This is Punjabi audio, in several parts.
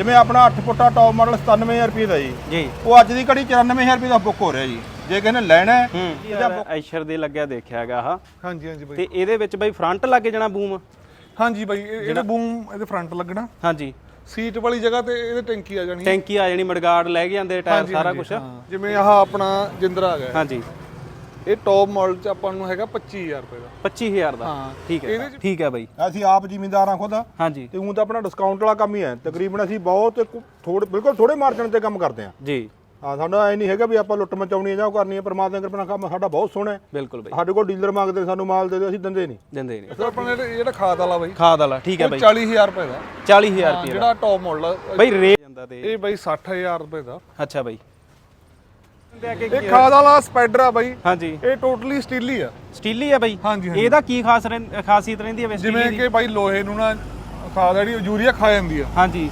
ਜਿਵੇਂ ਆਪਣਾ 8 ਫੁੱਟਾ ਟੌਪ ਮਾਡਲ 97000 ਰੁਪਏ ਦਾ ਜੀ। ਜੀ। ਉਹ ਅੱਜ ਦੀ ਘੜੀ 94000 ਰੁਪਏ ਦਾ ਬੁੱਕ ਹੋ ਰਿਹਾ ਜੀ। ਜੇ ਕਿਸੇ ਨੇ ਲੈਣਾ ਹੈ ਹੂੰ। ਐਸ਼ਰ ਦੇ ਲੱਗਿਆ ਦੇਖਿਆ ਹੈਗਾ ਆਹ। ਹਾਂਜੀ ਹਾਂਜੀ ਬਾਈ। ਤੇ ਇਹਦੇ ਵਿੱਚ ਬਈ ਫਰੰਟ ਲੱਗੇ ਜਾਣਾ ਬੂਮ ਹਾਂਜੀ ਬਾਈ ਇਹ- ਇਹਦੇ ਬੂਮ ਇਹਦੇ ਫਰੰਟ ਲੱਗਣਾ। ਹਾਂਜੀ। ਸੀਟ ਵਾਲੀ ਜਗ੍ਹਾ ਤੇ ਇਹਦੇ ਟੈਂਕੀ ਆ ਜਾਣੀ। ਟੈਂਕੀ ਆ ਜਾਣੀ ਮੜਗਾੜ ਲੈ ਕੇ ਜਾਂਦੇ ਟਾਇਰ ਸਾਰਾ ਕੁਝ ਜਿਵੇਂ ਆਹ ਆਪਣਾ ਜਿੰਦਰਾ ਹੈਗਾ ਹਾਂਜੀ। ਇਹ ਟੌਪ ਮਾਡਲ ਚ ਆਪਾਂ ਨੂੰ ਹੈਗਾ 25000 ਰੁਪਏ ਦਾ। 25000 ਦਾ। ਹਾਂ ਠੀਕ ਹੈ ਇਹਦੇ ਠੀਕ ਹੈ ਬਈ ਅਸੀਂ ਆਪ ਜ਼ਿਮੀਂਦਾਰਾਂ ਖੁਦ। ਹਾਂਜੀ। ਤੇ ਉਹ ਤਾਂ ਆਪਣਾ ਡਿਸਕਾਊਂਟ ਵਾਲਾ ਕੰਮ ਹੀ ਹੈ। ਤਕਰੀਬਨ ਅਸੀਂ ਬਹੁਤ ਥੋੜੇ ਬਿਲਕੁਲ ਥੋੜੇ ਮਾਰਜਨ ਤੇ ਕੰਮ ਕਰਦੇ ਹਾਂ। ਜੀ। ਹਾਂ ਸਾਡਾ ਐ ਨਹੀਂ ਹੈਗਾ ਵੀ ਆਪਾਂ ਲੁੱਟ ਮਚਾਉਣੀ ਹੈ ਜਾਂ ਉਹ ਕਰਨੀ ਹੈ। ਪਰਮਾਤਮਾ ਦੀ ਕਿਰਪਾ ਨਾਲ ਕੰਮ ਸਾਡਾ ਬਹੁਤ ਸੋਹਣਾ ਹੈ। ਬਿਲਕੁਲ ਬਈ ਸਾਡੇ ਕੋਲ ਡੀਲਰ ਮੰਗਦੇ ਸਾਨੂੰ ਮਾਲ ਦੇ ਦਿਓ ਅਸੀਂ ਦਿੰਦੇ ਨਹੀਂ। ਦਿੰਦੇ ਨੇ ਸਰ ਆਪਣਾ ਜਿਹੜਾ- ਜਿਹੜਾ ਖਾਦ ਵਾਲਾ ਬਾਈ। ਖਾਦ ਵਾਲਾ ਠੀਕ ਹੈ ਉਹ ਬਈ 40000 ਰੁਪਏ ਦਾ। 40000 ਰੁਪਏ ਦਾ। ਜਿਹੜਾ ਟੌਪ ਮਾਡਲ ਆ। ਬਈ ਰੇ ਜਾਂਦਾ ਤੇ। ਇਹ ਬਾਈ 60000 ਰੁਪਏ ਦਾ। ਅੱਛਾ ਬਈ ਇਹ ਖਾਦ ਵਾਲਾ ਸਪਾਈਡਰ ਆ ਬਾਈ। ਹਾਂਜੀ। ਇਹ ਟੋਟਲੀ ਸਟੀਲੀ ਆ। ਸਟੀਲੀ ਹੈ ਬਈ। ਇਹਦਾ ਕੀ ਖਾਸ ਖਾਸੀਅਤ ਰਹਿੰਦੀ ਹੈ ਵੈਸੇ ਜਿਵੇਂ ਕਿ ਬਾਈ ਲੋਹੇ ਨੂੰ ਨਾ ਖਾਦ ਜਿਹੜੀ ਯੂਰੀਆ ਖਾ ਜਾਂਦੀ ਆ। ਹਾਂਜੀ।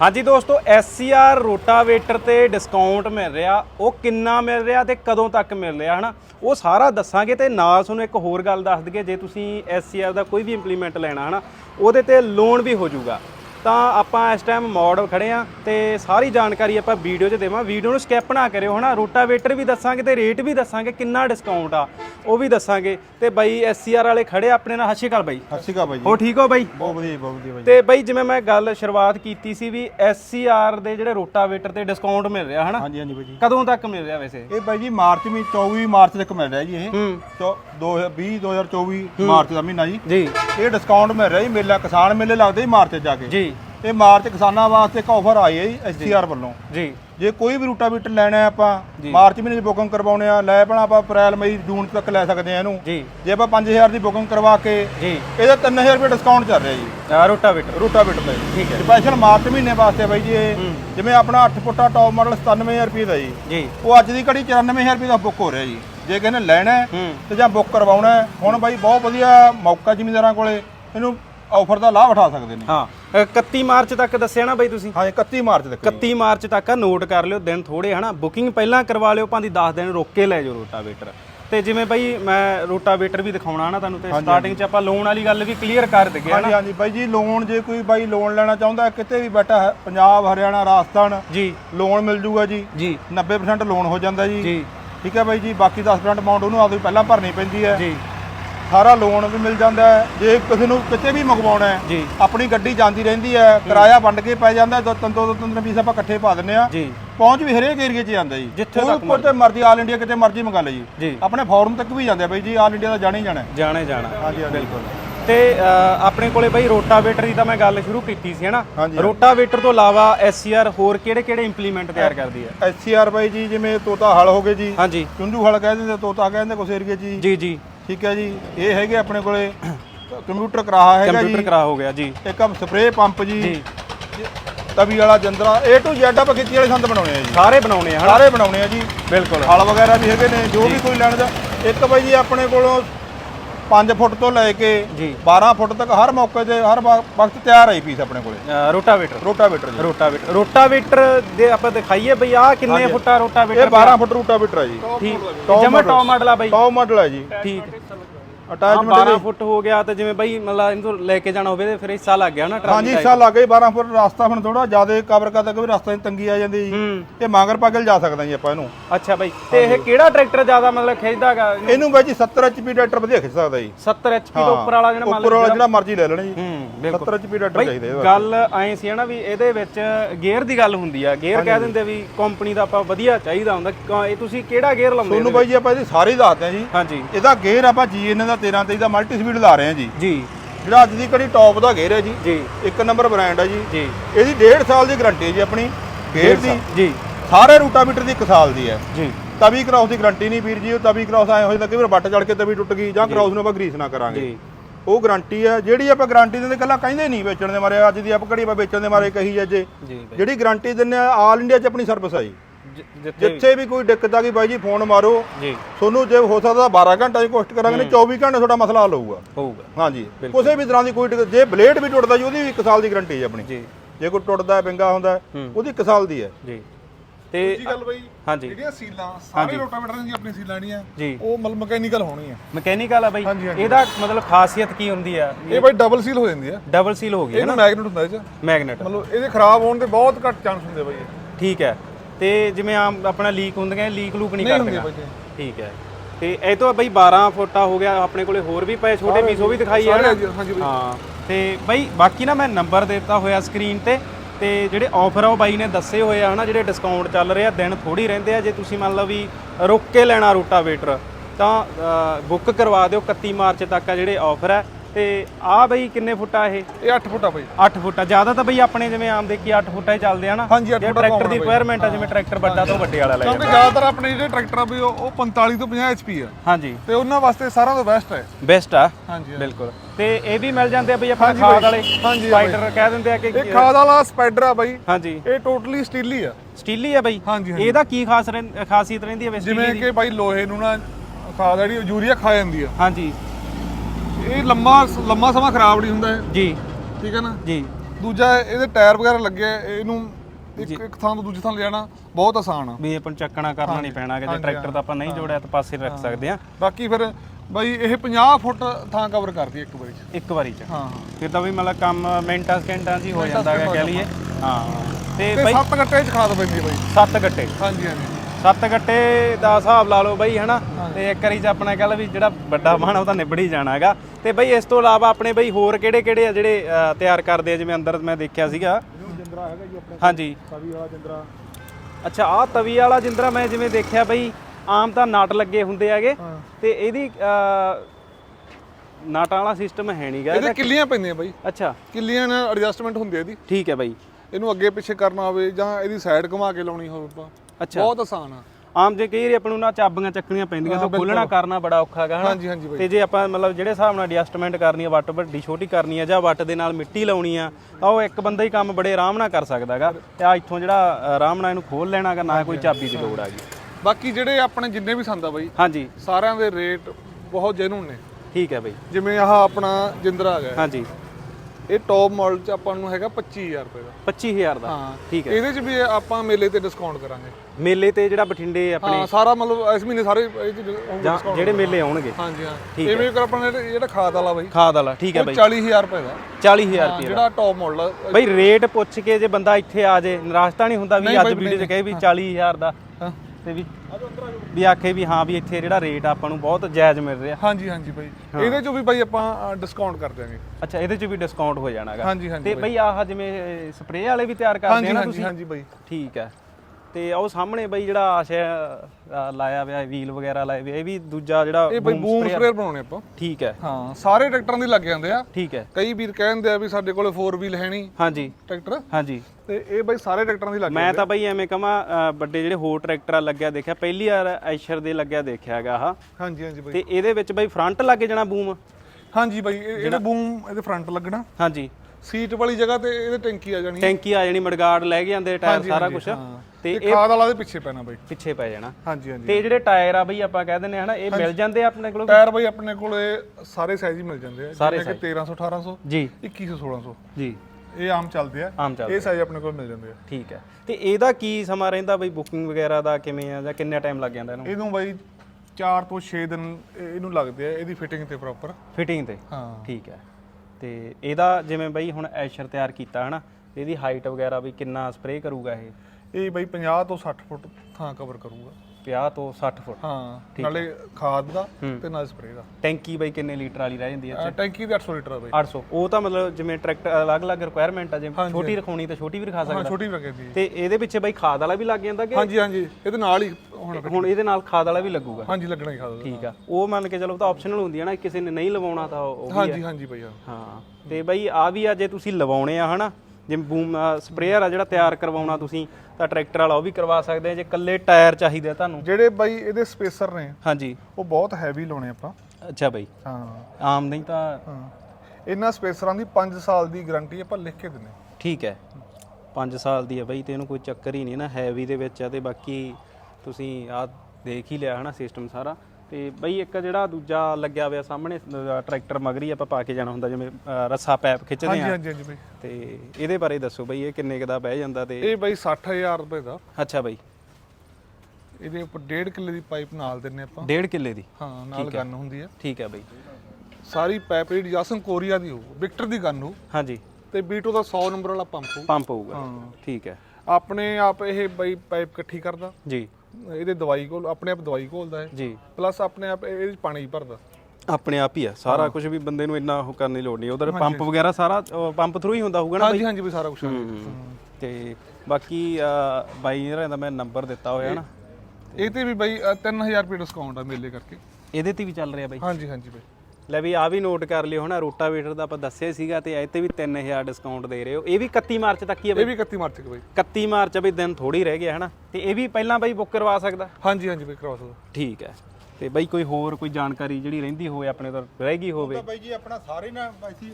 ਹਾਂਜੀ ਦੋਸਤੋ SCR ਰੋਟਾਵੇਟਰ ਤੇ ਡਿਸਕਾਊਂਟ ਮਿਲ ਰਿਹਾ। ਉਹ ਕਿੰਨਾ ਮਿਲ ਰਿਹਾ ਤੇ ਕਦੋਂ ਤੱਕ ਮਿਲ ਰਿਹਾ ਹਨਾ? ਉਹ ਸਾਰਾ ਦੱਸਾਂਗੇ ਤੇ ਨਾਲ ਤੁਹਾਨੂੰ ਇੱਕ ਹੋਰ ਗੱਲ ਦੱਸ ਦਈਏ। ਜੇ ਤੁਸੀਂ SCR ਦਾ ਕੋਈ ਵੀ ਇੰਪਲੀਮੈਂਟ ਲੈਣਾ ਹਨਾ? ਉਹਦੇ ਤੇ ਲੋਨ ਵੀ ਹੋ ਜਾਊਗਾ। ਤਾਂ ਆਪਾਂ ਇਸ ਟਾਈਮ ਮੋਡ ਖੜੇ ਆ ਤੇ ਸਾਰੀ ਜਾਣਕਾਰੀ ਆਪਾਂ ਵੀਡੀਓ 'ਚ ਦੇਵਾਂ। ਵੀਡੀਓ ਨੂੰ ਸਕਿਪ ਨਾ ਕਰਿਓ ਹਨਾ? ਰੋਟਾਵੇਟਰ ਵੀ ਦੱਸਾਂਗੇ ਤੇ ਰੇਟ ਵੀ ਦੱਸਾਂਗੇ ਕਿੰਨਾ ਡਿਸਕਾਊਂਟ ਆ ਉਹ ਵੀ ਦੱਸਾਂਗੇ। ਤੇ ਬਾਈ SCR ਵਾਲੇ ਖੜੇ ਆਪਣੇ ਨਾਲ। ਸ਼੍ਰੀ ਅਕਾਲ ਬਾਈ। ਸਤਿ ਸ਼੍ਰੀ ਅਕਾਲ ਬਾਈ ਜੀ। ਹੋ ਠੀਕ ਹੋ ਬਾਈ? ਬਹੁਤ ਵਧੀਆ ਜੀ, ਬਹੁਤ ਵਧੀਆ ਬਾਈ ਤੇ ਬਈ ਜਿਵੇਂ ਮੈਂ ਗੱਲ ਸ਼ੁਰੂਆਤ ਕੀਤੀ ਸੀ ਵੀ SCR ਦੇ ਜਿਹੜੇ ਰੋਟਾਵੇਟਰ ਤੇ ਡਿਸਕਾਊਂਟ ਮਿਲ ਰਿਹਾ ਹਨਾ? ਹਾਂਜੀ ਹਾਂਜੀ ਬਾਈ ਜੀ। ਕਦੋਂ ਤੱਕ ਮਿਲ ਰਿਹਾ ਵੈਸੇ? ਇਹ ਬਾਈ ਜੀ ਮਾਰਚ ਮੀ 24 ਮਾਰਚ ਤੱਕ ਮਿਲ ਰਿਹਾ ਜੀ ਇਹ। ਹੂੰ। 2020 2024 ਮਾਰਚ ਦਾ ਮਹੀਨਾ ਜੀ। ਜੀ। ਇਹ ਡਿਸਕਾਊਂਟ ਮਿਲ ਰਿਹਾ ਜੀ ਮੇਲਾ ਕਿਸਾਨ ਮੇਲੇ ਲੱਗਦੇ ਜੀ ਮਾਰਚ 'ਚ ਜਾ ਕੇ। ਜੀ। ਇਹ ਮਾਰਚ ਕਿਸਾਨਾਂ ਵਾਸਤੇ ਇੱਕ ਆਫਰ ਆਈ ਹੈ ਜੀ ਐਸਸੀਆਰ ਵੱਲੋਂ। ਜੀ। ਜੇ ਕੋਈ ਵੀ ਰੂਟਾਵੀਟਰ ਲੈਣਾ ਹੈ ਆਪਾਂ ਮਾਰਚ ਮਹੀਨੇ 'ਚ ਬੁਕਿੰਗ ਕਰਵਾਉਣੇ ਆ ਲੈ ਪਣਾ ਆਪਾਂ ਅਪ੍ਰੈਲ ਮਈ ਜੂਨ ਤੱਕ ਲੈ ਸਕਦੇ ਆ ਇਹਨੂੰ। ਜੀ। ਜੇ ਆਪਾਂ 5000 ਦੀ ਬੁਕਿੰਗ ਕਰਵਾ ਕੇ ਜੀ। ਇਹਦਾ 3000 ਰੁਪਏ ਡਿਸਕਾਊਂਟ ਚੱਲ ਰਿਹਾ ਜੀ। ਆ ਰੋਟਾਵੇਟਰ ਰੂਟਾਵੀਟਰ ਤੇ। ਠੀਕ ਹੈ। ਸਪੈਸ਼ਲ ਮਾਰਚ ਮਹੀਨੇ ਵਾਸਤੇ ਬਾਈ ਜੀ ਇਹ। ਜਿਵੇਂ ਆਪਣਾ 8 ਫੁੱਟਾ ਟੌਪ ਮਾਡਲ 97000 ਰੁਪਏ ਦਾ ਜੀ। ਉਹ ਅੱਜ ਦੀ ਘੜੀ 94000 ਰੁਪਏ ਦਾ ਬੁੱਕ ਹੋ ਰਿਹਾ ਜੀ। ਜੇ ਕਿਸੇ ਨੇ ਲੈਣਾ ਤੇ ਜਾਂ ਬੁੱਕ ਕਰਵਾਉਣਾ ਹੁਣ ਬਾਈ ਬਹੁਤ ਵਧੀਆ ਮੌਕਾ ਜ਼ਿਮੀਂਦਾਰਾਂ ਕੋਲੇ। ਇਹਨੂੰ ਆਫਰ ਦਾ ਲਾਭ ਉਠਾ ਸਕਦੇ ਨੇ। ਹਾਂ ਅ, 31 ਮਾਰਚ ਤੱਕ ਦੱਸਿਆ ਨਾ ਬਈ ਤੁਸੀਂ? ਹਾਂ 31 ਮਾਰਚ ਤੱਕ 31 ਮਾਰਚ ਤੱਕ ਆ ਨੋਟ ਕਰ ਲਿਓ ਦਿਨ ਥੋੜੇ ਹਨਾ? ਬੁਕਿੰਗ ਪਹਿਲਾਂ ਕਰਵਾ ਲਿਓ ਭਾਂਦੀ 10 ਦਿਨ ਰੋਕ ਕੇ ਲੈ ਜਾਓ ਰੋਟਾਵੇਟਰ। ਤੇ ਜਿਵੇਂ ਬਈ ਮੈਂ ਰੋਟਾਵੇਟਰ ਵੀ ਦਿਖਾਉਣਾ ਨਾ ਤੁਹਾਨੂੰ ਤੇ ਸਟਾਰਟਿੰਗ 'ਚ ਆਪਾਂ ਲੋਨ ਵਾਲੀ ਗੱਲ ਵੀ ਕਲੀਅਰ ਕਰ ਦਈਏ ਹਾਂਜੀ ਹਾਂਜੀ ਬਾਈ ਜੀ ਲੋਨ ਜੇ ਕੋਈ ਬਾਈ ਲੋਨ ਲੈਣਾ ਚਾਹੁੰਦਾ ਕਿਤੇ ਵੀ ਬੈਠਾ ਹੈ ਪੰਜਾਬ ਹਰਿਆਣਾ ਰਾਜਸਥਾਨ ਜੀ। ਲੋਨ ਮਿਲ ਜੂਗਾ ਜੀ। ਜੀ। 90% ਲੋਨ ਹੋ ਜਾਂਦਾ ਜੀ। ਜੀ। ਠੀਕ ਹੈ ਬਾਈ ਜੀ ਬਾਕੀ 10% ਅਮਾਉਂਟ ਉਹਨੂੰ ਆਪਦੀ ਪਹਿਲਾਂ ਭਰਨੀ ਪੈਂਦੀ ਹੈ। ਜੀ। ਸਾਰਾ ਲੋਨ ਵੀ ਮਿਲ ਜਾਂਦਾ ਹੈ। ਜੇ ਕਿਸੇ ਨੂੰ ਕਿਤੇ ਵੀ ਮੰਗਵਾਉਣਾ ਹੈ ਆਪਣੀ ਗੱਡੀ ਜਾਂਦੀ ਰਹਿੰਦੀ ਹੈ ਕਿਰਾਇਆ ਵੰਡ ਕੇ ਪੈ ਜਾਂਦਾ ਦੋ ਤਿੰਨ ਦੋ ਤਿੰਨ ਪੀਸ ਆਪਾਂ ਇਕੱਠੇ ਪਾ ਦਿੰਨੇ ਆ ਜੀ। ਪਹੁੰਚ ਵੀ ਹਰੇਕ ਏਰੀਏ 'ਚ ਜਾਂਦਾ ਜੀ। ਜਿੱਥੇ ਤੱਕ ਕੋਈ ਮਰਜ਼ੀ। ਆਲ ਇੰਡੀਆ ਕਿਤੇ ਮਰਜ਼ੀ ਮੰਗਾ ਲੈ ਜੀ। ਆਪਣੇ ਫੋਰਮ ਤੱਕ ਵੀ ਜਾਂਦੇ ਬਾਈ ਜੀ ਆਲ ਇੰਡੀਆ ਦਾ ਜਾਣਾ ਹੀ ਜਾਣਾ। ਜਾਣੇ ਜਾਣਾ। ਹਾਂਜੀ ਬਿਲਕੁਲ। ਤੇ ਆਪਣੇ ਕੋਲੇ ਬਈ ਰੋਟਾਵੇਟਰ ਦੀ ਤਾਂ ਮੈਂ ਗੱਲ ਸ਼ੁਰੂ ਕੀਤੀ ਸੀ ਹਨਾ। ਰੋਟਾਵੇਟਰ ਤੋਂ ਇਲਾਵਾ SCR ਹੋਰ ਕਿਹੜੇ ਕਿਹੜੇ ਇੰਪਲੀਮੈਂਟ ਤਿਆਰ ਕਰਦੀ ਹੈ? ਐਚਸੀਆਰ ਬਾਈ ਜੀ ਜਿਵੇਂ ਤੋਤਾ ਹਲ ਹੋ ਗਏ ਜੀ। ਹਾਂਜੀ। ਚੁੰਝੂ ਹਲ ਕਹਿ ਦਿੰਦੇ ਤੋਤਾ ਕਹਿੰਦੇ ਕੁਛ ਏਰੀਏ ਜੀ। ਜੀ ਜੀ। ਠੀਕ ਹੈ ਜੀ ਇਹ ਹੈਗੇ ਆਪਣੇ ਕੋਲੇ ਕੰਪਿਊਟਰ ਕਰਾਹਾ ਹੈਗਾ ਕੰਪਿਊਟਰ ਜੀ। ਕਰਾ ਹੋ ਗਿਆ ਜੀ। ਇੱਕ ਸਪਰੇਅ ਪੰਪ ਜੀ। ਜੀ। ਤਵੀ ਵਾਲਾ ਜੰਦਰਾ A to Z ਆਪਾਂ ਖੇਤੀ ਵਾਲੇ ਸੰਦ ਬਣਾਉਣੇ ਆ ਜੀ। ਸਾਰੇ ਬਣਾਉਣੇ ਆ ਹਨਾ? ਸਾਰੇ ਬਣਾਉਣੇ ਆ ਜੀ। ਬਿਲਕੁਲ। ਹਲ ਵਗੈਰਾ ਵੀ ਹੈਗੇ ਨੇ ਜੋ ਵੀ ਕੋਈ ਲੈਣ ਦਾ। ਇੱਕ ਬਾਈ ਜੀ ਆਪਣੇ ਕੋਲੋਂ 5 ਫੁੱਟ ਤੋਂ ਲੈ ਕੇ ਜੀ। 12 ਫੁੱਟ ਤੱਕ ਹਰ ਮੌਕੇ ਤੇ ਹਰ ਵਕਤ ਤਿਆਰ ਹੈ ਪੀਸ ਆਪਣੇ ਕੋਲੇ। ਰੋਟਾਵੇਟਰ। ਰੋਟਾਵੇਟਰ ਜੀ। ਰੋਟਾਵੇਟਰ। ਰੋਟਾਵੇਟਰ ਦੇ ਆਪਾਂ ਦਿਖਾਈਏ ਬਈ ਆ ਕਿੰਨੇ ਫੁੱਟਾ ਇਹ ਰੋਟਾਵੇਟਰ 12 ਫੁੱਟ ਰੋਟਾਵੇਟਰ ਹੈ ਜੀ। ਠੀਕ। ਜਮਾ ਟੌਪ ਮਾਡਲ ਆ ਬਈ। ਟੌਪ ਮਾਡਲ ਹੈ ਜੀ। ਠੀਕ। ਅਟੈਚਮੈਂਟ 12 ਫੁੱਟ ਹੋ ਗਿਆ ਤੇ ਜਿਵੇਂ ਬਈ ਮਤਲਬ ਇਹਨੂੰ ਲੈ ਕੇ ਜਾਣਾ ਹੋਵੇ ਤੇ ਫਿਰ ਹਿੱਸਾ ਲੱਗ ਗਿਆ ਨਾ ਹਾਂਜੀ ਟਰਾਲੀ ਹਿੱਸਾ ਲੱਗ ਗਈ 12 ਫੁੱਟ ਰਸਤਾ ਹੁਣ ਥੋੜਾ ਜ਼ਿਆਦਾ ਕਵਰ ਕਰਦਾ ਕਿ ਰਸਤੇ 'ਚ ਤੰਗੀ ਆ ਜਾਂਦੀ ਜੀ। ਹੂੰ। ਇਹ ਮਾਂਗਰ ਪਾਗਲ ਜਾ ਸਕਦਾ ਜੀ ਆਪਾਂ ਇਹਨੂੰ। ਅੱਛਾ ਬਈ ਤੇ ਇਹ ਕਿਹੜਾ ਟਰੈਕਟਰ ਜ਼ਿਆਦਾ ਮਤਲਬ ਖਿੱਚਦਾਗਾ? ਇਹਨੂੰ ਬਾਈ ਜੀ 70 HP ਟਰੈਕਟਰ ਵਧੀਆ ਖਿੱਚ ਸਕਦਾ ਜੀ। 70 HP ਤੋਂ ਉੱਪਰ ਵਾਲਾ ਜਿਹੜਾ ਮੰਨ ਉੱਪਰ ਵਾਲਾ ਜਿਹੜਾ ਮਰਜ਼ੀ ਲੈ ਲੈਣਾ ਜੀ। ਹੂੰ ਬਿਲਕੁਲ। 70 HP ਟਰੈਕਟਰ ਚਾਹੀਦਾ ਇਹਦਾ। ਗੱਲ ਐਂ ਸੀ ਨਾ ਵੀ ਇਹਦੇ ਵਿੱਚ ਗੇਅਰ ਦੀ ਗੱਲ ਹੁੰਦੀ ਆ। ਗੇਅਰ ਕਹਿ ਦਿੰਦੇ ਵੀ ਕੰਪਨੀ ਦਾ ਆਪਾਂ ਵਧੀਆ ਚਾਹੀਦਾ ਹੁੰਦਾ। ਇਹ ਤੁਸੀਂ ਕਿਹੜਾ ਗੇਅਰ ਲਾਉਂਦੇ ਤੁਹਾਨੂੰ ਬਾਈ ਜੀ ਆਪਾਂ ਇਹਦੀ ਸਾਰੀ ਦੱਸਦੇ ਆ ਜੀ। ਹਾਂਜੀ। ਇਹਦਾ ਗੇਅਰ ਆਪਾਂ GN ਦਾ 13 23 ਦਾ ਮਲਟੀ ਸਪੀਡ ਲਾ ਰਹੇ ਆ ਜੀ। ਜੀ। ਜਿਹੜਾ ਅੱਜ ਦੀ ਘੜੀ ਟੌਪ ਦਾ ਗੇਅਰ ਹੈ ਜੀ। ਜੀ। ਇੱਕ ਨੰਬਰ ਬ੍ਰਾਂਡ ਹੈ ਜੀ। ਜੀ। ਇਹਦੀ 1.5 ਸਾਲ ਦੀ ਗਾਰੰਟੀ ਹੈ ਜੀ ਆਪਣੀ। ਗੇਅਰ ਦੀ ਜੀ। ਸਾਰੇ ਰੂਟਾਮੀਟਰ ਦੀ 1 ਸਾਲ ਦੀ ਹੈ। ਜੀ। ਤਵੀ ਕ੍ਰਾਸ ਦੀ ਗਾਰੰਟੀ ਨਹੀਂ ਵੀਰ ਜੀ ਉਹ ਤਵੀ ਕ੍ਰਾਸ ਆਏ ਹੋਏ ਕਈ ਵਾਰ ਵੱਟ ਚੜ ਕੇ ਤਵੀ ਟੁੱਟ ਗਈ ਜਾਂ ਕ੍ਰਾਸ ਨੂੰ ਆਪਾਂ ਗਰੀਸ ਨਾ ਕਰਾਂਗੇ। ਜੀ। ਉਹ ਗਾਰੰਟੀ ਹੈ ਜਿਹੜੀ ਆਪਾਂ ਗਾਰੰਟੀ ਦਿੰਦੇ ਕੱਲਾ ਕਹਿੰਦੇ ਨਹੀਂ ਵੇਚਣ ਦੇ ਮਾਰੇ ਅੱਜ ਦੀ ਆਪ ਘੜੀ ਆਪਾਂ ਵੇਚਣ ਦੇ ਮਾਰੇ ਕਹੀ ਜੇ ਜਿਹੜੀ ਗਾਰੰਟੀ ਦਿੰਦੇ ਆ ਆਲ ਇੰਡੀਆ 'ਚ ਆਪਣੀ ਸਰਵਿਸ ਆ ਜੀ ਜ- ਜਿੱਥੇ ਵੀ ਕੋਈ ਦਿੱਕਤ ਆ ਗਈ ਬਾਈ ਜੀ ਫੋਨ ਮਾਰੋ। ਜੀ। ਤੁਹਾਨੂੰ ਜੇ ਹੋ ਸਕਦਾ 12 ਘੰਟੇ ਦੀ ਕੋਸ਼ਿਸ਼ ਕਰਾਂਗੇ ਨਹੀਂ 24 ਘੰਟੇ ਤੁਹਾਡਾ ਮਸਲਾ ਹੱਲ ਹੋਊਗਾ। ਹੋਊਗਾ। ਹਾਂਜੀ। ਕਿਸੇ ਵੀ ਤਰ੍ਹਾਂ ਦੀ ਕੋਈ ਦਿੱਕਤ ਜੇ ਬਲੇਡ ਵੀ ਟੁੱਟਦਾ ਜੀ ਉਹਦੀ ਵੀ 1 ਸਾਲ ਦੀ ਗਾਰੰਟੀ ਹੈ ਆਪਣੀ। ਜੀ। ਜੇ ਕੋਈ ਟੁੱਟਦਾ ਹੈ, ਵਿੰਗਾ ਹੁੰਦਾ। ਉਹਦੀ 1 ਸਾਲ ਦੀ ਹੈ। ਜੀ। ਤੇ ਦੂਜੀ ਗੱਲ ਬਈ ਹਾਂਜੀ। ਜਿਹੜੀਆਂ ਸੀਲਾਂ ਸਾਰੇ ਰੋਟਾਵੇਟਰਾਂ ਦੀ ਆਪਣੀ ਸੀਲਾਂ ਜਿਹੜੀਆਂ ਜੀ। ਉਹ ਮਤਲਬ ਮਕੈਨੀਕਲ ਹੋਣੀ ਆ ਮਕੈਨੀਕਲ ਆ ਬਾਈ। ਇਹਦਾ ਮਤਲਬ ਖਾਸੀਅਤ ਕੀ ਹੁੰਦੀ ਆ? ਇਹ ਬਈ ਡਬਲ ਸੀਲ ਹੋ ਜਾਂਦੀ ਆ। ਡਬਲ ਸੀਲ ਹੋ ਗਈ ਹੈ ਨਾ? ਮੈਗਨੇਟ ਹੁੰਦਾ ਇਹ ਚ। ਮੈਗਨੇਟ। ਮਤਲਬ ਇਹਦੇ ਖਰਾਬ ਹੋਣ ਦੇ ਬਹੁਤ ਘੱਟ ਚਾਂਸ ਹੁੰਦੇ ਬਈ। ਠੀਕ ਹੈ। ਤੇ ਜਿਵੇਂ ਆਮ ਆਪਣਾ ਲੀਕ ਹੁੰਦੀਆਂ ਲੀਕ ਲੂਕ ਨਹੀਂ ਕਰਦੀਆਂ। ਠੀਕ ਹੈ। ਤੇ ਇਹ ਤੋਂ ਬਈ 12 ਫੁੱਟਾ ਹੋ ਗਿਆ ਆਪਣੇ ਕੋਲੇ ਹੋਰ ਵੀ ਪਏ ਛੋਟੇ ਪੀਸ ਉਹ ਵੀ ਦਿਖਾਈ ਆ ਬਈ ਹਾਂ ਤੇ ਬਈ ਬਾਕੀ ਨਾ ਮੈਂ ਨੰਬਰ ਦਿੱਤਾ ਹੋਇਆ ਸਕਰੀਨ ਤੇ ਤੇ ਜਿਹੜੇ ਆਫਰ ਆ ਉਹ ਬਾਈ ਨੇ ਦੱਸੇ ਹੋਏ ਆ ਹਨਾ ਜਿਹੜੇ ਡਿਸਕਾਊਂਟ ਚੱਲ ਰਹੇ ਆ ਦਿਨ ਥੋੜੀ ਰਹਿੰਦੇ ਆ ਜੇ ਤੁਸੀਂ ਮੰਨ ਲਓ ਵੀ ਰੁੱਕ ਕੇ ਲੈਣਾ ਰੋਟਾਵੇਟਰ ਤਾਂ ਬੁੱਕ ਕਰਵਾ ਦਿਓ 31 ਮਾਰਚ ਤੱਕ ਆ ਜਿਹੜੇ ਆਫਰ ਹੈ ਤੇ ਆ ਬਈ ਕਿੰਨੇ ਫੁੱਟਾ ਇਹ? ਇਹ 8 ਫੁੱਟ ਆ ਬਈ। 8 ਫੁੱਟਾ ਜ਼ਿਆਦਾ ਤਾਂ ਬਈ ਆਪਣੇ ਜਿਵੇਂ ਆਮ ਦੇਖੀ 8 ਫੁੱਟਾ ਹੀ ਚੱਲਦੇ ਆ ਨਾ। ਹਾਂਜੀ, ਅੱਠ ਜੇ ਫੁੱਟਾ ਟਰੈਕਟਰ ਦੀ ਬਈ। ਰਿਕੁਆਇਰਮੈਂਟ ਆ ਜਿਵੇਂ ਟਰੈਕਟਰ ਵੱਡਾ ਤੋਂ ਵੱਡੇ ਵਾਲਾ ਲੈ ਕਿਉਂਕਿ ਜਾਂਦਾ। ਜ਼ਿਆਦਾਤਰ ਆਪਣੇ ਜਿਹੜੇ ਟਰੈਕਟਰ ਆ ਬਈ ਉਹ ਉਹ 45 ਤੋਂ 50 ਐਚਪੀ ਆ। ਹਾਂਜੀ। ਤੇ ਉਹਨਾਂ ਵਾਸਤੇ ਸਾਰਿਆਂ ਤੋਂ ਬੈਸਟ ਹੈ ਬੈਸਟ ਆ? ਹਾਂਜੀ ਬਿਲਕੁਲ। ਤੇ ਇਹ ਵੀ ਮਿਲ ਜਾਂਦੇ ਆ ਬਈ ਆਪਾਂ ਹਾਂਜੀ ਖਾਦ ਬਾਈ। ਵਾਲੇ। ਹਾਂਜੀ ਸਪਾਈਡਰ ਕਹਿ ਦਿੰਦੇ ਆ ਕਿ ਇਹ ਖਾਦ ਵਾਲਾ ਸਪਾਈਡਰ ਆ ਬਈ। ਹਾਂਜੀ। ਇਹ ਟੋਟਲੀ ਸਟੀਲੀ ਆ। ਸਟੀਲੀ ਆ ਬਈ? ਹਾਂਜੀ, ਹਾਂਜੀ। ਇਹਦਾ ਕੀ ਖਾਸ ਰਹਿੰ- ਖਾਸੀਅਤ ਰਹਿੰਦੀ ਹੈ ਵੈਸੇ ਜਿਵੇਂ ਕਿ ਬਾਈ ਲੋਹੇ ਨੂੰ ਨਾ ਖਾਦ ਆ ਜਿਹੜੀ ਯੂਰੀਆ ਖਾ ਜਾਂਦੀ ਆ। ਹਾਂਜੀ। ਇਹ ਲੰਮਾ ਲੰਮਾ ਸਮਾਂ ਖਰਾਬ ਨਹੀਂ ਹੁੰਦਾ ਜੀ। ਠੀਕ ਹੈ ਨਾ? ਜੀ। ਦੂਜਾ ਇਹਦੇ ਟਾਇਰ ਵਗੈਰਾ ਲੱਗੇ ਆ, ਇਹਨੂੰ ਇੱਕ ਇੱਕ ਥਾਂ ਤੋਂ ਦੂਜੀ ਥਾਂ ਲਿਜਾਣਾ ਬਹੁਤ ਆਸਾਨ ਆ। ਵੀ ਆਪਾਂ ਨੂੰ ਚੱਕਣਾ ਕਰਨਾ ਨਹੀਂ ਪੈਣਾ ਕਿ ਜੇ ਟਰੈਕਟਰ ਤਾਂ ਆਪਾਂ ਨਹੀਂ ਜੋੜਿਆ ਤਾਂ ਪਾਸੇ ਰੱਖ ਸਕਦੇ ਆ। ਬਾਕੀ ਫਿਰ ਬਾਈ ਇਹ 50 ਫੁੱਟ ਥਾਂ ਕਵਰ ਕਰਦੀ ਇੱਕ ਵਾਰੀ 'ਚ। ਇੱਕ ਵਾਰੀ ਚ। ਹਾਂ ਫਿਰ ਤਾਂ ਵੀ ਮਤਲਬ ਕੰਮ ਮਿੰਟਾਂ ਸਕਿੰਟਾਂ 'ਚ ਹੀ ਹੋ ਜਾਂਦਾ ਹੈ ਕਹਿ ਲਈਏ। ਹਾਂ। ਤੇ ਤੇ ਬਈ ਸੱਤ ਗੱਟੇ 'ਚ ਖਾਦ ਪੈਂਦੀ ਬਾਈ। ਸੱਤ ਗੱਟੇ। ਹਾਂਜੀ ਹਾਂਜੀ। ਸੱਤ ਗੱਟੇ ਦਾ ਹਿਸਾਬ ਲਾ ਲਓ ਬਈ ਹਨਾ? ਤੇ ਇੱਕ ਵਾਰੀ ਚ ਆਪਣਾ ਕਹਿ ਲਾ ਵੀ ਜਿਹੜਾ ਵੱਡਾ ਵਾਹਣ ਉਹ ਤਾਂ ਨਿਬੜ ਹੀ ਜਾਣਾ ਹੈਗਾ। ਤੇ ਬਈ ਇਸ ਤੋਂ ਇਲਾਵਾ ਆਪਣੇ ਬਈ ਹੋਰ ਕਿਹੜੇ ਕਿਹੜੇ ਆ ਜਿਹੜੇ ਅ, ਤਿਆਰ ਕਰਦੇ ਆ? ਜਿਵੇਂ ਅੰਦਰ ਮੈਂ ਦੇਖਿਆ ਸੀਗਾ। ਜਿੰਦਰਾ ਹੈਗਾ ਜੀ ਆਪਣੇ ਹਾਂਜੀ। ਤਵੀ ਵਾਲਾ ਜਿੰਦਰਾ। ਅੱਛਾ ਆਹ ਤਵੀ ਵਾਲਾ ਜਿੰਦਰਾ ਮੈਂ ਜਿਵੇਂ ਦੇਖਿਆ ਬਈ ਆਮ ਤਾਂ ਨਟ ਲੱਗੇ ਹੁੰਦੇ ਹੈਗੇ। ਹਾਂ। ਤੇ ਇਹਦੀ ਅ, ਨਟਾਂ ਵਾਲਾ ਸਿਸਟਮ ਹੈ ਨਹੀਂਗਾ ਇਹਦੇ ਕਿੱਲੀਆਂ ਪੈਂਦੀਆਂ ਬਾਈ। ਅੱਛਾ। ਕਿੱਲੀਆਂ ਨਾਲ ਐਡਜਸਟਮੈਂਟ ਹੁੰਦੀ ਆ ਇਹਦੀ। ਠੀਕ ਹੈ ਬਈ। ਇਹਨੂੰ ਅੱਗੇ ਪਿੱਛੇ ਕਰਨਾ ਹੋਵੇ ਜਾਂ ਇਹਦੀ ਸਾਈਡ ਘੁਮਾ ਕੇ ਲਾਉਣੀ ਹੋਵੇ ਆਪਾਂ। ਅੱਛਾ। ਬਹੁਤ ਆਸਾਨ ਆ। ਆਮ ਜੇ ਕਈ ਵਾਰੀ ਆਪਾਂ ਨੂੰ ਨਾ ਚਾਬੀਆਂ ਚੱਕਣੀਆਂ ਪੈਂਦੀਆਂ ਤਾਂ ਖੋਲਣਾ ਕਰਨਾ ਬੜਾ ਔਖਾ ਹੈਗਾ ਹਨਾ? ਹਾਂਜੀ ਹਾਂਜੀ ਬਾਈ। ਤੇ ਜੇ ਆਪਾਂ ਮਤਲਬ ਜਿਹੜੇ ਹਿਸਾਬ ਨਾਲ ਐਡਜਸਟਮੈਂਟ ਕਰਨੀ ਆ ਵੱਟ ਵੱਡੀ ਛੋਟੀ ਕਰਨੀ ਆ ਜਾਂ ਵੱਟ ਦੇ ਨਾਲ ਮਿੱਟੀ ਲਾਉਣੀ ਆ ਤਾਂ ਉਹ ਇੱਕ ਬੰਦਾ ਹੀ ਕੰਮ ਬੜੇ ਆਰਾਮ ਨਾਲ ਕਰ ਸਕਦਾਗਾ ਤੇ ਆ ਇੱਥੋਂ ਜਿਹੜਾ ਆਰਾਮ ਨਾਲ ਇਹਨੂੰ ਖੋਲ ਲੈਣਾਗਾ ਨਾ ਕੋਈ ਚਾਬੀ ਦੀ ਲੋੜ ਆਗੀ ਬਾਕੀ ਜਿਹੜੇ ਆਪਣੇ ਜਿੰਨੇ ਵੀ ਸੰਦ ਆ ਬਾਈ ਹਾਂਜੀ। ਸਾਰਿਆਂ ਦੇ ਰੇਟ ਬਹੁਤ ਜੈਨੂਨ ਨੇ। ਠੀਕ ਹੈ ਬਈ। ਜਿਵੇਂ ਆਹ ਆਪਣਾ ਜਿੰਦਰਾ ਹੈਗਾ ਹਾਂਜੀ। ਇਹ ਟੌਪ ਮਾਡਲ ਚ ਆਪਾਂ ਨੂੰ ਹੈਗਾ 25000 ਰੁਪਏ ਦਾ। 25000 ਦਾ। ਹਾਂ। ਠੀਕ ਹੈ। ਇਹਦੇ ਚ ਵੀ ਆਪਾਂ ਮੇਲੇ ਤੇ ਡਿਸਕਾਊਂਟ ਕਰਾਂਗੇ। ਮੇਲੇ ਤੇ ਜਿਹੜਾ ਬਠਿੰਡੇ ਆਪਣੇ ਹਾਂ ਸਾਰਾ ਮਤਲਬ ਇਸ ਮਹੀਨੇ ਸਾਰੇ ਇਹ 'ਚ ਹੋਊਗਾ ਜਾਂ discount। ਜਿਹੜੇ ਮੇਲੇ ਆਉਣਗੇ। ਹਾਂਜੀ ਹਾਂ। ਇਵੇਂ ਕਰ ਆਪਣਾ ਜਿਹੜਾ- ਖਾਦ ਵਾਲਾ ਬਾਈ। ਖਾਦ ਵਾਲਾ ਠੀਕ ਹੈ ਉਹ ਬਈ। 40000 ਰੁਪਏ ਦਾ। 40000 ਹਾਂ, ਰੁਪਏ ਜਿਹੜਾ ਟੌਪ ਮਾਡਲ ਆ। ਬਈ ਰੇਟ ਪੁੱਛ ਕੇ ਜੇ ਬੰਦਾ ਇੱਥੇ ਆ ਜੇ ਨਿਰਾਸ਼ ਤਾਂ ਨਹੀਂ ਹੁੰਦਾ ਵੀ ਅੱਜ ਵੀਡੀਓ 'ਚ ਕਹੇ ਵੀ 40000 ਦਾ ਹਾਂ। ਤੇ ਵੀ ਵੀ ਆਖੇ ਵੀ ਹਾਂ ਵੀ ਇੱਥੇ ਜਿਹੜਾ ਰੇਟ ਆਪਾਂ ਨੂੰ ਬਹੁਤ ਜਾਇਜ਼ ਮਿਲ ਰਿਹਾ। ਹਾਂਜੀ ਹਾਂਜੀ ਬਾਈ ਇਹਦੇ ਚੋਂ ਵੀ ਬਾਈ ਆਪਾਂ ਡਿਸਕਾਊਂਟ ਕਰ ਦਿਆਂਗੇ। ਅੱਛਾ ਇਹਦੇ 'ਚ ਵੀ ਡਿਸਕਾਊਂਟ ਹੋ ਜਾਣਾਗਾ। ਹਾਂਜੀ ਹਾਂਜੀ ਤੇ ਬਈ ਆਹ ਜਿਵੇਂ ਸਪਰੇਅ ਵਾਲੇ ਵੀ ਤਿਆਰ ਕਰਦੇ ਹਾਂਜੀ ਆ ਨਾ ਹਾਂਜੀ ਤੁਸੀਂ? ਹਾਂਜੀ ਬਾਈ ਠੀਕ ਹੈ। ਤੇ ਉਹ ਸਾਹਮਣੇ ਬਈ ਜਿਹੜਾ ਆਸ਼ਾ ਲਾਇਆ ਹੋਇਆ ਵੀਲ ਵਗੈਰਾ ਲਾਏ ਹੋਏ ਇਹ ਵੀ ਦੂਜਾ ਜਿਹੜਾ ਇਹ ਬਾਈ ਬੂਮ ਸਪਰੇਅਰ ਬਣਾਉਣੇ ਆਪਾਂ। ਠੀਕ ਹੈ। ਹਾਂ ਸਾਰੇ ਟਰੈਕਟਰਾਂ ਦੇ ਲੱਗ ਜਾਂਦੇ ਆ। ਠੀਕ ਹੈ। ਕਈ ਵੀਰ ਕਹਿੰਦੇ ਆ ਵੀ ਸਾਡੇ ਕੋਲੇ 4 ਵੀਲ ਹੈ ਨਹੀਂ। ਹਾਂਜੀ। ਟਰੈਕਟਰ। ਹਾਂਜੀ। ਤੇ ਇਹ ਬਾਈ ਸਾਰੇ ਟਰੈਕਟਰਾਂ ਦੀ ਲੱਗ ਮੈਂ ਤਾਂ ਬਈ ਐਵੇਂ ਕਹਾਂ ਵੱਡੇ ਜਿਹੜੇ ਹੋਰ ਟਰੈਕਟਰ ਲੱਗਿਆ ਦੇਖਿਆ ਪਹਿਲੀ ਵਾਰ ਐਸ਼ਰ ਦੇ ਲੱਗਿਆ ਦੇਖਿਆ ਹੈਗਾ ਆਹ। ਹਾਂਜੀ ਹਾਂਜੀ ਬਾਈ। ਤੇ ਇਹਦੇ ਵਿੱਚ ਬਈ ਫਰੰਟ ਲੱਗੇ ਜਾਣਾ ਬੂਮ ਹਾਂਜੀ ਬਾਈ ਇਹ- ਇਹਦੇ ਬੂਮ ਇਹਦੇ ਫਰੰਟ ਲੱਗਣਾ। ਹਾਂਜੀ। ਸੀਟ ਵਾਲੀ ਜਗ੍ਹਾ ਤੇ ਇਹਦੇ ਟੈਂਕੀ ਆ ਜਾਣੀ। ਟੈਂਕੀ ਆ ਜਾਣੀ ਮੜਗਾੜ ਲੈ ਕੇ ਜਾਂਦੇ ਟਾਇਰ ਸਾਰਾ ਕੁਝ। ਤੇ ਤੇ ਖਾਦ ਵਾਲਾ ਦੇ ਪਿੱਛੇ ਪੈਣਾ ਬਾਈ। ਪਿੱਛੇ ਪੈ ਜਾਣਾ। ਹਾਂਜੀ ਹਾਂਜੀ ਤੇ ਜਿਹੜੇ ਟਾਇਰ ਆ ਬਈ ਆਪਾਂ ਕਹਿ ਆ ਹਨਾ ਇਹ ਮਿਲ ਜਾਂਦੇ ਆ ਆਪਣੇ ਕੋਲ ਟਾਇਰ ਬਾਈ ਆਪਣੇ ਕੋਲੇ ਸਾਰੇ ਸਾਈਜ਼ ਹੀ ਮਿਲ ਜਾਂਦੇ ਆ ਸਾਰੇ ਜਿਵੇਂ ਕਿ 1300 1800 ਜੀ। 2100 1600 ਜੀ। ਇਹ ਆਮ ਚੱਲਦੇ ਆ। ਆਮ ਚੱਲਦੇ ਇਹ ਸਾਈਜ਼ ਆਪਣੇ ਕੋਲ ਮਿਲ ਜਾਂਦੇ ਆ। ਠੀਕ ਹੈ। ਤੇ ਇਹਦਾ ਕੀ ਸਮਾਂ ਰਹਿੰਦਾ ਬਈ ਬੁਕਿੰਗ ਵਗੈਰਾ ਦਾ ਕਿਵੇਂ ਆ ਜਾਂ ਕਿੰਨਾ ਟਾਈਮ ਲੱਗ ਜਾਂਦਾ ਇਹਨੂੰ? ਇਹਨੂੰ ਬਾਈ 4 ਤੋਂ 6 ਦਿਨ ਇਹ- ਇਹਨੂੰ ਲੱਗਦੇ ਆ ਇਹਦੀ ਫਿਟਿੰਗ ਤੇ ਪ੍ਰੋਪਰ ਫਿਟਿੰਗ ਤੇ। ਹਾਂ। ਠੀਕ ਹੈ। ਤੇ ਇਹਦਾ ਜਿਵੇਂ ਬਈ ਹੁਣ ਐਸ਼ਰ ਤਿਆਰ ਕੀਤਾ ਹਨਾ ਇਹਦੀ ਹਾਈਟ ਵਗੈਰਾ ਵੀ ਕਿੰਨਾ ਸਪਰੇਅ ਕਰੂਗਾ ਇਹ? ਇਹ ਬਾਈ 50 ਤੋਂ 60 ਫੁੱਟ ਥਾਂ ਕਵਰ ਕਰੂਗਾ। 50 ਤੋਂ 60 ਫੁੱਟ? ਹਾਂ ਨਾਲੇ ਖਾਦ ਦਾ ਤੇ ਨਾਲ ਸਪਰੇਅ ਦਾ। ਟੈਂਕੀ ਬਈ ਕਿੰਨੇ ਲੀਟਰ ਵਾਲੀ ਰਹਿ ਜਾਂਦੀ ਹੈ ਅਹ ਟੈਂਕੀ ਦੀ 800 ਲੀਟਰ ਆ ਬਾਈ। 800 ਉਹ ਤਾਂ ਮਤਲਬ ਜਿਵੇਂ ਟਰੈਕਟਰ ਅਲੱਗ-ਅਲੱਗ ਰਿਕੁਆਇਰਮੈਂਟ ਆ ਜਿਵੇਂ ਛੋਟੀ ਰਖਾਉਣੀ ਤਾਂ ਛੋਟੀ ਵੀ ਰਖਾ ਹਾਂ ਸਕਦਾ ਛੋਟੀ ਵੀ ਰੱਖੀ ਤੇ ਇਹਦੇ ਪਿੱਛੇ ਬਈ ਖਾਦ ਵਾਲਾ ਵੀ ਲੱਗ ਜਾਂਦਾ ਕਿ ਹਾਂਜੀ ਹਾਂਜੀ। ਇਹਦੇ ਨਾਲ ਹੀ ਹੁਣ ਹੁਣ ਇਹਦੇ ਨਾਲ ਖਾਦ ਵਾਲਾ ਵੀ ਲੱਗੂਗਾ? ਹਾਂਜੀ ਲੱਗਣਾ ਹੀ ਖਾਦ ਦਾ ਠੀਕ ਆ। ਉਹ ਮੰਨ ਕੇ ਚਲੋ ਤਾਂ ਆਪਸ਼ਨਲ ਹੁੰਦੀ ਹੈ ਨਾ ਕਿਸੇ ਨੇ ਨਹੀਂ ਲਵਾਉਣਾ ਤਾਂ ਉਹ ਵੀ ਹਾਂਜੀ ਹਾਂਜੀ ਬਾਈ ਹਾਂ। ਹਾਂ। ਤੇ ਬਈ ਆ ਵੀ ਆ ਜੇ ਤੁਸੀਂ ਲਵਾਉਣੇ ਆ ਹਨਾ? ਜਿਵੇਂ ਬੂਮ ਸਪਰੇਅਰ ਆ ਜਿਹੜਾ ਤਿਆਰ ਕਰਵਾਉਣਾ ਤੁਸੀਂ ਤਾਂ ਟਰੈਕਟਰ ਵਾਲਾ ਉਹ ਵੀ ਕਰਵਾ ਸਕਦੇ ਆ ਜੇ ਕੱਲੇ ਟਾਇਰ ਚਾਹੀਦੇ ਆ ਤੁਹਾਨੂੰ। ਜਿਹੜੇ ਬਾਈ ਇਹਦੇ ਸਪੇਸਰ ਨੇ ਹਾਂਜੀ। ਉਹ ਬਹੁਤ ਹੈਵੀ ਲਾਉਣੇ ਆਪਾਂ। ਅੱਛਾ ਬਈ। ਹਾਂ। ਆਮ ਨਹੀਂ ਤਾਂ ਹਾਂ। ਇਹਨਾਂ ਸਪੇਸਰਾਂ ਦੀ 5 ਸਾਲ ਦੀ ਗਾਰੰਟੀ ਆਪਾਂ ਲਿਖ ਕੇ ਦਿੰਨੇ ਠੀਕ ਹੈ। 5 ਸਾਲ ਦੀ ਆ ਬਈ ਤੇ ਇਹਨੂੰ ਕੋਈ ਚੱਕਰ ਹੀ ਨਹੀਂ ਨਾ ਹੈਵੀ ਦੇ ਵਿੱਚ ਆ ਤੇ ਬਾਕੀ ਤੁਸੀਂ ਆ ਦੇਖ ਹੀ ਲਿਆ ਹਨਾ ਸਿਸਟਮ ਸਾਰਾ। ਤੇ ਬਈ ਇੱਕ ਜਿਹੜਾ ਦੂਜਾ ਲੱਗਿਆ ਹੋਇਆ ਸਾਹਮਣੇ ਟਰੈਕਟਰ ਮਗਰੀ ਆਪਾਂ ਪਾ ਕੇ ਜਾਣਾ ਹੁੰਦਾ ਜਿਵੇਂ ਰੱਸਾ ਪੈਪ ਖਿੱਚਦੇ ਹਾਂਜੀ ਆ ਹਾਂਜੀ ਹਾਂਜੀ ਬਾਈ। ਤੇ ਇਹਦੇ ਬਾਰੇ ਦੱਸੋ ਬਈ ਇਹ ਕਿੰਨੇ ਕੁ ਦਾ ਬਹਿ ਜਾਂਦਾ ਤੇ ਇਹ ਬਾਈ 60000 ਰੁਪਏ ਦਾ। ਅੱਛਾ ਬਈ। ਇਹਦੇ ਉੱਪਰ 1.5 ਕਿੱਲੇ ਦੀ ਪਾਈਪ ਨਾਲ ਦਿੰਨੇ ਆਪਾਂ। ਡੇਢ ਕਿੱਲੇ ਦੀ? ਹਾਂ ਨਾਲ ਗਨ ਹੁੰਦੀ ਹੈ। ਠੀਕ ਹੈ ਬਈ। ਸਾਰੀ ਪਾਈਪ ਜਿਹੜੀ ਜਾਸਨ ਕੋਰੀਆ ਦੀ ਹੋਊ ਵਿਕਟਰ ਦੀ ਗਨ ਹੋਊ। ਹਾਂਜੀ। ਤੇ ਬੀਟੋ ਦਾ 100 ਨੰਬਰ ਵਾਲਾ ਪੰਪ ਹੋਊ। ਪੰਪ ਹੋਊਗਾ। ਹਾਂ। ਠੀਕ ਹੈ। ਆਪਣੇ ਆਪ ਇਹ ਬਈ ਪਾਈਪ ਇਕੱਠੀ ਕਰਦਾ। ਜੀ। ਇਹਦੇ ਦਵਾਈ ਕੋਲ ਆਪਣੇ ਆਪ ਦਵਾਈ ਘੋਲਦਾ ਹੈ ਜੀ। ਪਲੱਸ ਆਪਣੇ ਆਪ ਇਹਦੇ ਵਿੱਚ ਪਾਣੀ ਭਰਦਾ। ਆਪਣੇ ਆਪ ਹੀ ਆ ਸਾਰਾ ਕੁਝ ਵੀ ਬੰਦੇ ਨੂੰ ਇੰਨਾ ਉਹ ਕਰਨ ਦੀ ਲੋੜ ਨਹੀਂ। ਉਧਰ ਪੰਪ ਵਗੈਰਾ ਸਾਰਾ ਪੰਪ ਥਰੂ ਹੀ ਹੁੰਦਾ ਹੋਊਗਾ ਨਾ ਹਾਂਜੀ ਹਾਂਜੀ ਵੀ ਸਾਰਾ ਕੁਝ ਤੇ ਬਾਕੀ ਅ, ਬਾਈ ਹੋਰਾਂ ਦਾ ਮੈਂ ਨੰਬਰ ਦਿੱਤਾ ਹੋਇਆ ਨਾ। ਇਹ ਤੇ ਵੀ ਬਈ ਅ, 3000 ਰੁਪਏ ਡਿਸਕਾਊਂਟ ਆ ਮੇਲੇ ਕਰਕੇ। ਇਹਦੇ ਤੇ ਵੀ ਚੱਲ ਰਿਹਾ ਬਾਈ? ਹਾਂਜੀ ਹਾਂਜੀ ਬਈ। ਲੈ ਵੀ ਆ ਵੀ ਨੋਟ ਕਰ ਲਿਓ ਹਨਾ ਰੋਟਾਵੇਟਰ ਦਾ ਆਪਾਂ ਦੱਸਿਆ ਸੀਗਾ ਤੇ ਇਹ ਤੇ ਵੀ 3000 ਡਿਸਕਾਊਂਟ ਦੇ ਰਹੇ ਹੋ। ਇਹ ਵੀ 31 ਮਾਰਚ ਤੱਕ ਹੀ ਆ ਇਹ ਵੀ 31 ਮਾਰਚ ਤੱਕ ਬਈ। 31 ਮਾਰਚ ਆ ਬਈ ਦਿਨ ਥੋੜੀ ਰਹਿ ਗਿਆ ਹਨਾ। ਤੇ ਇਹ ਵੀ ਪਹਿਲਾਂ ਬਾਈ ਬੁੱਕ ਕਰਵਾ ਸਕਦਾ? ਹਾਂਜੀ ਹਾਂਜੀ ਬਈ ਕਰਵਾ ਸਕਦਾ। ਠੀਕ ਹੈ। ਤੇ ਬਾਈ ਕੋਈ ਹੋਰ ਕੋਈ ਜਾਣਕਾਰੀ ਜਿਹੜੀ ਰਹਿੰਦੀ ਹੋਵੇ ਆਪਣੇ ਤੋਂ ਰਹਿ ਗਈ ਹੋਵੇ? ਤਾਂ ਬਾਈ ਜੀ ਆਪਣਾ ਸਾਰੇ ਨਾ ਅਸੀਂ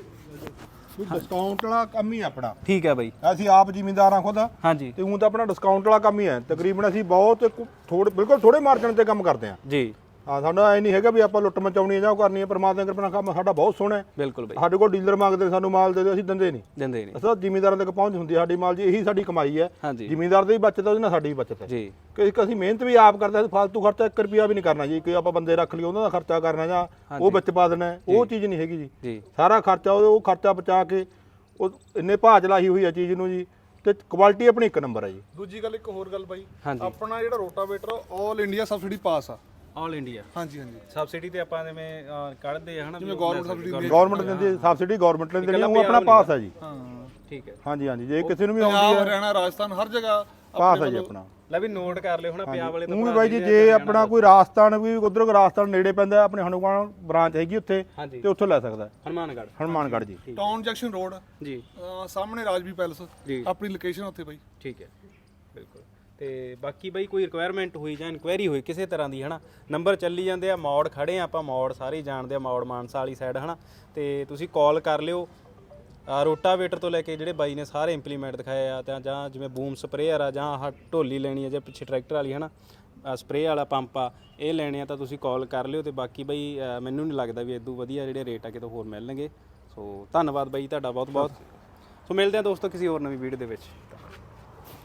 ਕੋਈ ਡਿਸਕਾਊਂਟ ਵਾਲਾ ਕੰਮ ਹੀ ਆਪਣਾ। ਠੀਕ ਹੈ ਬਾਈ। ਅਸੀਂ ਆਪ ਜ਼ਿਮੀਂਦਾਰ ਆ ਖੁਦ। ਹਾਂਜੀ। ਤੇ ਉਹ ਤਾਂ ਆਪਣਾ ਡਿਸਕਾਊਂਟ ਵਾਲਾ ਕੰਮ ਹੀ ਹੈ। ਤਕਰੀਬਨ ਅਸੀਂ ਬਹੁਤ ਥੋੜੇ ਬਿਲਕੁਲ ਥੋੜੇ ਮਾਰਜਨ ਤੇ ਕੰਮ ਕਰਦੇ ਆ ਜੀ। ਹਾਂ ਸਾਡਾ ਐ ਨਹੀਂ ਹੈਗਾ ਵੀ ਆਪਾਂ ਲੁੱਟ ਮਚਾਉਣੀ ਹੈ ਜਾਂ ਉਹ ਕਰਨੀ ਹੈ ਪਰਮਾਤਮਾ ਦੀ ਕਿਰਪਾ ਨਾਲ ਕੰਮ ਸਾਡਾ ਬਹੁਤ ਸੋਹਣਾ ਹੈ। ਬਿਲਕੁਲ ਬਾਈ। ਸਾਡੇ ਕੋਲ ਡੀਲਰ ਮੰਗਦੇ ਸਾਨੂੰ ਮਾਲ ਦੇ ਦਿਓ ਅਸੀਂ ਦਿੰਦੇ ਨਹੀਂ। ਦਿੰਦੇ ਨਹੀਂ। ਅਸਾਂ ਜ਼ਿਮੀਂਦਾਰਾਂ ਤੱਕ ਪਹੁੰਚ ਹੁੰਦੀ ਹੈ ਸਾਡੀ ਮਾਲ ਜੀ ਇਹੀ ਸਾਡੀ ਕਮਾਈ ਹੈ। ਜ਼ਿਮੀਂਦਾਰ ਦੀ ਬਚਤ ਉਹਦੇ ਨਾਲ ਸਾਡੀ ਵੀ ਬਚਤ ਹੈ। ਜੀ। ਕਿ ਕਿ ਅਸੀਂ ਮਿਹਨਤ ਵੀ ਆਪ ਕਰਦੇ ਹਾਂ ਫालतू ਖਰਚਾ 1 ਰੁਪਿਆ ਵੀ ਨਹੀਂ ਕਰਨਾ ਜੀ ਕਿ ਆਪਾਂ ਬੰਦੇ ਰੱਖ ਲਈ ਉਹਨਾਂ ਦਾ ਖਰਚਾ ਕਰਨਾ ਜਾਂ ਉਹ ਵਿੱਚ ਪਾ ਦੇਣਾ ਉਹ ਚੀਜ਼ ਨਹੀਂ ਹੈਗੀ ਜੀ। ਸਾਰਾ ਖਰਚਾ ਉਹ ਉਹ ਖਰਚਾ ਬਚਾ ਕੇ ਉਹ ਇੰਨੇ ਭਾਜ ਲਾਈ ਹੋਈ ਹੈ ਚੀਜ਼ ਨੂੰ ਜੀ ਤੇ ਕੁਆਲਿਟੀ ਆਪਣੀ ਇੱਕ ਨੰਬਰ ਹੈ ਜੀ। ਦੂਜੀ ਗੱਲ ਇੱਕ ਹੋਰ ਗੱਲ ਬਾਈ। ਆਪਣਾ ਜਿਹੜਾ rotavator all India subsidy pass ਆ। ਆਲ ਇੰਡੀਆ ਹਾਂਜੀ ਹਾਂਜੀ। ਸਬਸਿਡੀ ਤੇ ਆਪਾਂ ਜਿਵੇਂ ਅਹ, ਕੱਢਦੇ ਆ ਹਨਾ ਜਿਵੇਂ ਗਵਰਨਮੈਂਟ ਸਬਸਿਡੀ ਗਵਰਨਮੈਂਟ ਦਿੰਦੀ ਹੈ ਸਬਸਿਡੀ ਗਵਰਨਮੈਂਟ ਨੇ ਦੇਣੀ ਹੈ, ਉਹ ਆਪਣਾ ਪਾਸ ਹੈ ਜੀ। ਹਾਂ ਠੀਕ ਹੈ। ਹਾਂਜੀ ਹਾਂਜੀ ਜੇ ਕਿਸੇ ਨੂੰ ਵੀ ਆਉਂਦੀ ਪੰਜਾਬ ਹੈ ਹਰਿਆਣਾ ਰਾਜਸਥਾਨ ਹਰ ਜਗ੍ਹਾ ਪਾਸ ਹੈ ਜੀ ਆਪਣਾ। ਲੈ ਵੀ ਨੋਟ ਕਰ ਲਿਓ ਹਨਾ ਪਿਆ ਵਾਲੇ ਉਹ ਵੀ ਬਾਈ ਜੀ ਜੇ ਆਪਣਾ ਕੋਈ ਰਾਜਸਥਾਨ ਵੀ ਉਧਰ ਰਾਜਸਥਾਨ ਨੇੜੇ ਪੈਂਦਾ ਆਪਣੇ ਹਨੂਮਾਨ ਬ੍ਰਾਂਚ ਹੈਗੀ ਉੱਥੇ ਹਾਂਜੀ। ਤੇ ਉੱਥੋਂ ਲੈ ਸਕਦਾ ਹੈ। ਹਨੂਮਾਨਗੜ੍ਹ। ਹਨੂਮਾਨਗੜ੍ਹ ਜੀ। ਟਾਊਨ ਜੰਕਸ਼ਨ ਰੋਡ ਜੀ। ਸਾਹਮਣੇ ਰਾਜਵੀ ਪੈਲਸ। ਜੀ। ਆਪਣੀ ਲੋਕੇਸ਼ਨ ਉੱਥੇ ਬਾਈ। ਠੀਕ ਹੈ। ਬਿਲਕੁਲ। ਤੇ ਬਾਕੀ ਬਈ ਕੋਈ ਰਿਕੁਆਇਰਮੈਂਟ ਹੋਈ ਜਾਂ ਇਨਕੁਆਇਰੀ ਹੋਈ ਕਿਸੇ ਤਰ੍ਹਾਂ ਦੀ ਹਨਾ? ਨੰਬਰ ਚੱਲੀ ਜਾਂਦੇ ਆ ਮੌੜ ਖੜੇ ਆ ਆਪਾਂ ਮੌੜ ਸਾਰੇ ਹੀ ਜਾਣਦੇ ਆ ਮੌੜ ਮਾਨਸਾ ਵਾਲੀ ਸਾਈਡ ਹਨਾ? ਤੇ ਤੁਸੀਂ ਕਾਲ ਕਰ ਲਿਓ। ਆ ਰੋਟਾਵੇਟਰ ਤੋਂ ਲੈ ਕੇ ਜਿਹੜੇ ਬਾਈ ਨੇ ਸਾਰੇ ਇੰਪਲੀਮੈਂਟ ਦਿਖਾਏ ਆ ਤਾਂ ਜਾਂ ਜਿਵੇਂ ਬੂਮ ਸਪਰੇਅਰ ਆ ਜਾਂ ਆਹ ਢੋਲੀ ਲੈਣੀ ਆ ਜਾਂ ਪਿੱਛੇ ਟਰੈਕਟਰ ਵਾਲੀ ਹਨਾ? ਸਪਰੇਅ ਵਾਲਾ ਪੰਪ ਆ ਇਹ ਲੈਣੇ ਆ ਤਾਂ ਤੁਸੀਂ ਕਾਲ ਕਰ ਲਿਓ ਤੇ ਬਾਕੀ ਬਈ ਅ, ਮੈਨੂੰ ਨਹੀਂ ਲੱਗਦਾ ਵੀ ਇਦੋਂ ਵਧੀਆ ਜਿਹੜੇ ਰੇਟ ਆ ਕਿਤੋਂ ਹੋਰ ਮਿਲਣਗੇ। ਸੋ ਧੰਨਵਾਦ ਬਾਈ ਤੁਹਾਡਾ ਬਹੁਤ ਬਹੁਤ ਸੋ ਮਿਲਦੇ ਆ ਦੋਸਤੋ ਕਿਸੇ ਹੋਰ ਨਵੀਂ ਵੀਡੀਓ ਦੇ ਵਿੱਚ।